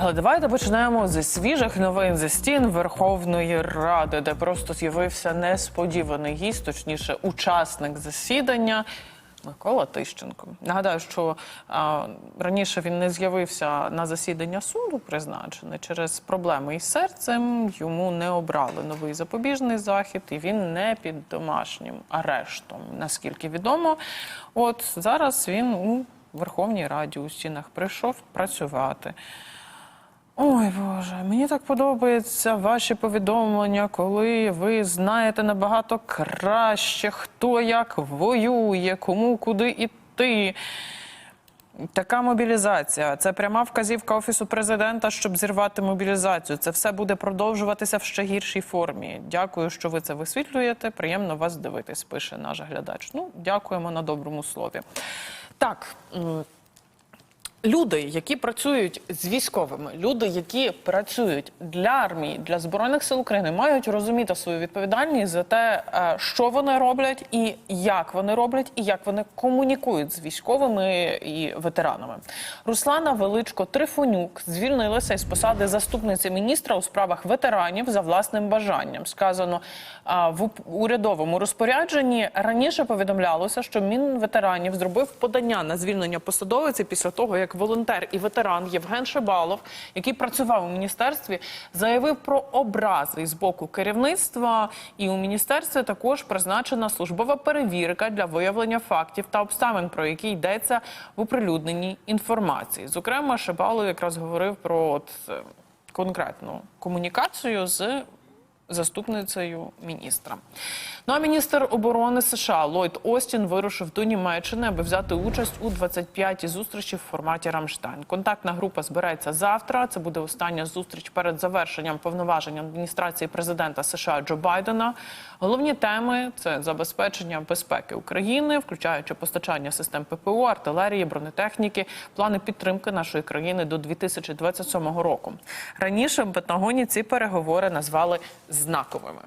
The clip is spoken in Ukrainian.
Але давайте почнемо зі свіжих новин зі стін Верховної Ради, де просто з'явився несподіваний гість, точніше, учасник засідання. Микола Тищенко. Нагадаю, що а, раніше він не з'явився на засідання суду, призначений через проблеми із серцем. Йому не обрали новий запобіжний захід, і він не під домашнім арештом, наскільки відомо. От зараз він у Верховній Раді у стінах прийшов працювати. Ой Боже, мені так подобаються ваші повідомлення, коли ви знаєте набагато краще, хто як воює, кому куди іти. Така мобілізація це пряма вказівка офісу президента, щоб зірвати мобілізацію. Це все буде продовжуватися в ще гіршій формі. Дякую, що ви це висвітлюєте. Приємно вас дивитись, пише наш глядач. Ну, дякуємо на доброму слові. Так. Люди, які працюють з військовими, люди, які працюють для армії, для збройних сил України, мають розуміти свою відповідальність за те, е, що вони роблять, і як вони роблять, і як вони комунікують з військовими і ветеранами. Руслана Величко Трифонюк звільнилася із посади заступниці міністра у справах ветеранів за власним бажанням. Сказано в урядовому розпорядженні раніше повідомлялося, що Мінветеранів зробив подання на звільнення посадовиці після того, як волонтер і ветеран Євген Шабалов, який працював у міністерстві, заявив про образи з боку керівництва. І у міністерстві також призначена службова перевірка для виявлення фактів та обставин, про які йдеться в оприлюдненій інформації. Зокрема, Шабалов якраз говорив про от, е, конкретну комунікацію з заступницею міністра. Ну а міністр оборони США Ллойд Остін вирушив до Німеччини, аби взяти участь у 25-й зустрічі в форматі Рамштайн. Контактна група збирається завтра. Це буде остання зустріч перед завершенням повноважень адміністрації президента США Джо Байдена. Головні теми це забезпечення безпеки України, включаючи постачання систем ППО, артилерії, бронетехніки, плани підтримки нашої країни до 2027 року. Раніше в Пентагоні ці переговори назвали знаковими.